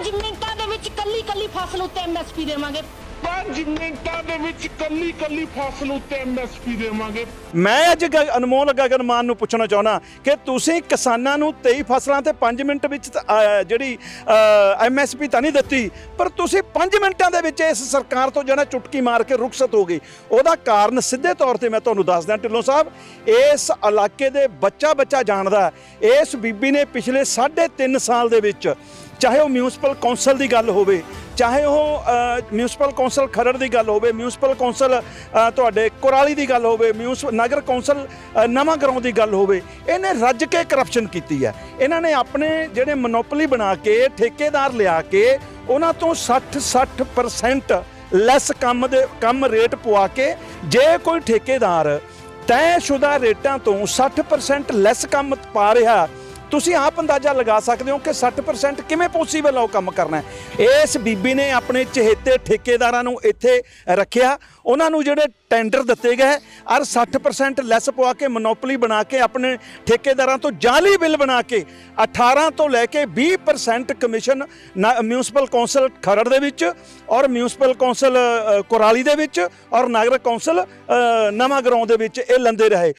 5 ਮਿੰਟਾਂ ਦੇ ਵਿੱਚ ਕੱਲੀ ਕੱਲੀ ਫਸਲ ਉੱਤੇ ਐਮਐਸਪੀ ਦੇਵਾਂਗੇ 5 ਮਿੰਟਾਂ ਦੇ ਵਿੱਚ ਕੱਲੀ ਕੱਲੀ ਫਸਲ ਉੱਤੇ ਐਮਐਸਪੀ ਦੇਵਾਂਗੇ ਮੈਂ ਅੱਜ ਗ- ਅਨਮੋਲ ਗਗਨ ਮਾਨ ਨੂੰ ਪੁੱਛਣਾ ਚਾਹੁੰਦਾ ਕਿ ਤੁਸੀਂ ਕਿਸਾਨਾਂ ਨੂੰ 23 ਫਸਲਾਂ ਤੇ 5 ਮਿੰਟ ਵਿੱਚ ਤਾਂ, ਅਹ, ਜਿਹੜੀ ਐਮਐਸਪੀ ਤਾਂ ਨਹੀਂ ਦਿੱਤੀ ਪਰ ਤੁਸੀਂ 5 ਮਿੰਟਾਂ ਦੇ ਵਿੱਚ ਇਸ ਸਰਕਾਰ ਤੋਂ ਜਿਹੜਾ ਚੁਟਕੀ ਮਾਰ ਕੇ ਰੁਖਸਤ ਹੋ ਗਈ ਉਹਦਾ ਕਾਰਨ ਸਿੱਧੇ ਤੌਰ ਤੇ ਮੈਂ ਤੁਹਾਨੂੰ ਦੱਸਦਾ ਢਿੱਲੋਂ ਸਾਹਿਬ ਇਸ ਇਲਾਕੇ ਦੇ ਬੱਚਾ ਬੱਚਾ ਜਾਣਦਾ ਹੈ। ਇਸ ਬੀਬੀ ਨੇ ਪਿਛਲੇ 3.5 ਸਾਲ ਦੇ ਵਿੱਚ ਚਾਹੇ ਉਹ ਮਿਊਨਿਸਪਲ ਕੌਂਸਲ ਦੀ ਗੱਲ ਹੋਵੇ ਚਾਹੇ ਉਹ ਅ, ਮਿਊਨਿਸਪਲ ਕੌਂਸਲ ਖਰੜ ਦੀ ਗੱਲ ਹੋਵੇ ਮਿਊਨਿਸਪਲ ਕੌਂਸਲ ਤੁਹਾਡੇ ਕੁਰਾਲੀ ਦੀ ਗੱਲ ਹੋਵੇ ਮਿਊਨਿਸਪਲ ਨਗਰ ਕੌਂਸਲ ਨਵਾਂ ਗਰਾਉਂ ਦੀ ਗੱਲ ਹੋਵੇ ਇਹਨੇ ਰੱਜ ਕੇ ਕਰਪਸ਼ਨ ਕੀਤੀ ਹੈ। ਇਹਨਾਂ ਨੇ ਆਪਣੇ ਜਿਹੜੇ ਮੋਨੋਪੋਲੀ ਬਣਾ ਕੇ ਠੇਕੇਦਾਰ ਲਿਆ ਕੇ ਉਹਨਾਂ ਤੋਂ 60 60% ਲੈਸ ਕੰਮ ਦੇ ਕੰਮ ਰੇਟ ਪਵਾ ਕੇ ਜੇ ਕੋਈ ਠੇਕੇਦਾਰ ਤੈਅਸ਼ੁਦਾ ਰੇਟਾਂ ਤੋਂ 60% ਲੈਸ ਕੰਮ ਪਾ ਰਿਹਾ ਤੁਸੀਂ ਆਪ ਅੰਦਾਜ਼ਾ ਲਗਾ ਸਕਦੇ ਹੋ ਕਿ 60% ਕਿਵੇਂ ਪੋਸੀਬਲ ਆ ਉਹ ਕੰਮ ਕਰਨਾ ਇਸ ਬੀਬੀ ਨੇ ਆਪਣੇ ਚਹੇਤੇ ਠੇਕੇਦਾਰਾਂ ਨੂੰ ਇੱਥੇ ਰੱਖਿਆ। ਉਹਨਾਂ ਨੂੰ ਜਿਹੜੇ ਟੈਂਡਰ ਦਿੱਤੇ ਗਏ ਔਰ 60% ਲੈਸ ਪਵਾ ਕੇ ਮੋਨੋਪੋਲੀ ਬਣਾ ਕੇ ਆਪਣੇ ਠੇਕੇਦਾਰਾਂ ਤੋਂ ਜਾਲੀ ਬਿੱਲ ਬਣਾ ਕੇ 18 ਤੋਂ ਲੈ ਕੇ 20% ਕਮਿਸ਼ਨ ਨਾ- ਮਿਊਨਿਸਪਲ ਕੌਂਸਲ ਖਰੜ ਦੇ ਵਿੱਚ ਔਰ ਮਿਊਨਿਸਪਲ ਕੌਂਸਲ ਅ, ਕੁਰਾਲੀ ਦੇ ਵਿੱਚ ਔਰ ਨਗਰ ਕੌਂਸਲ ਨਵਾਂ ਗਰਾਉਂ ਦੇ ਵਿੱਚ ਇਹ ਲੰਦੇ ਰਹੇ।